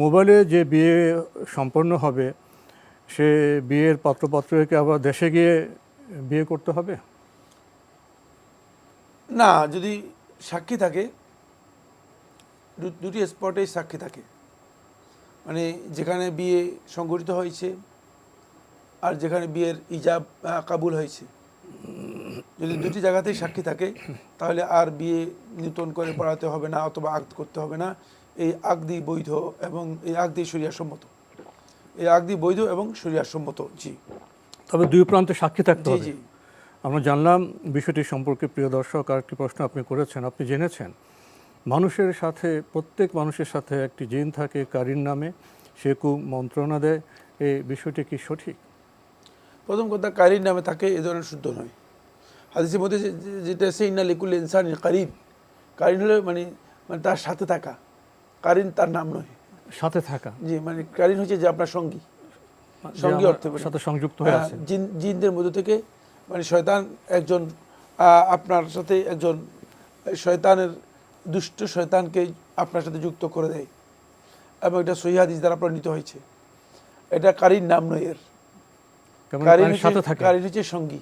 মোবাইলে যে বিয়ে সম্পন্ন হবে, সে বিয়ের পাত্রপাত্রকে আবার দেশে গিয়ে বিয়ে করতে হবে? না, যদি সাক্ষী থাকে দুটি স্পটেই সাক্ষী থাকে। মানে যেখানে বিয়ে সংগঠিত হয়েছে আর যেখানে বিয়ের ইজাব কাবুল হয়েছে। যদি দুটি জায়গাতেই সাক্ষী থাকে, তাহলে আর বিয়ে নূতন করে পড়াতে হবে না অথবা আক্ত করতে হবে না। এই আগদি বৈধ এবং এই আগদি সম্মত এই আগদি বৈধ এবং সম্মত জি। তবে দুই প্রান্তে সাক্ষী থাকতে জি হবে। আমরা জানলাম বিষয়টি সম্পর্কে প্রিয় দর্শক আর একটি প্রশ্ন আপনি করেছেন আপনি জেনেছেন। মানুষের সাথে প্রত্যেক মানুষের সাথে একটি জিন থাকে কারির নামে সে কু মন্ত্রণা দেয় এই বিষয়টি কি সঠিক? প্রথম কথা কারির নামে তাকে এ ধরনের শুদ্ধ নয়। হাদিসের মধ্যে যেটা সেই না লিকুল ইনসান কারিন কারিন হলে মানে মানে তার সাথে থাকা। কারিন তার নাম নয়। সাথে থাকা। জি মানে কারিন হচ্ছে যে আপনার সঙ্গী। সঙ্গী অর্থে সাথে সংযুক্ত হয়ে হ্যাঁ, আছে। জিন জিনদের মধ্য থেকে মানে শয়তান একজন আপনার সাথে একজন শয়তানের দুষ্ট শয়তানকে আপনার সাথে যুক্ত করে দেয়। এবং এটা সহিহাদিস দ্বারা প্রণীত হয়েছে। এটা কারির নাম নয় এর। কারিন কারিন হচ্ছে সঙ্গী।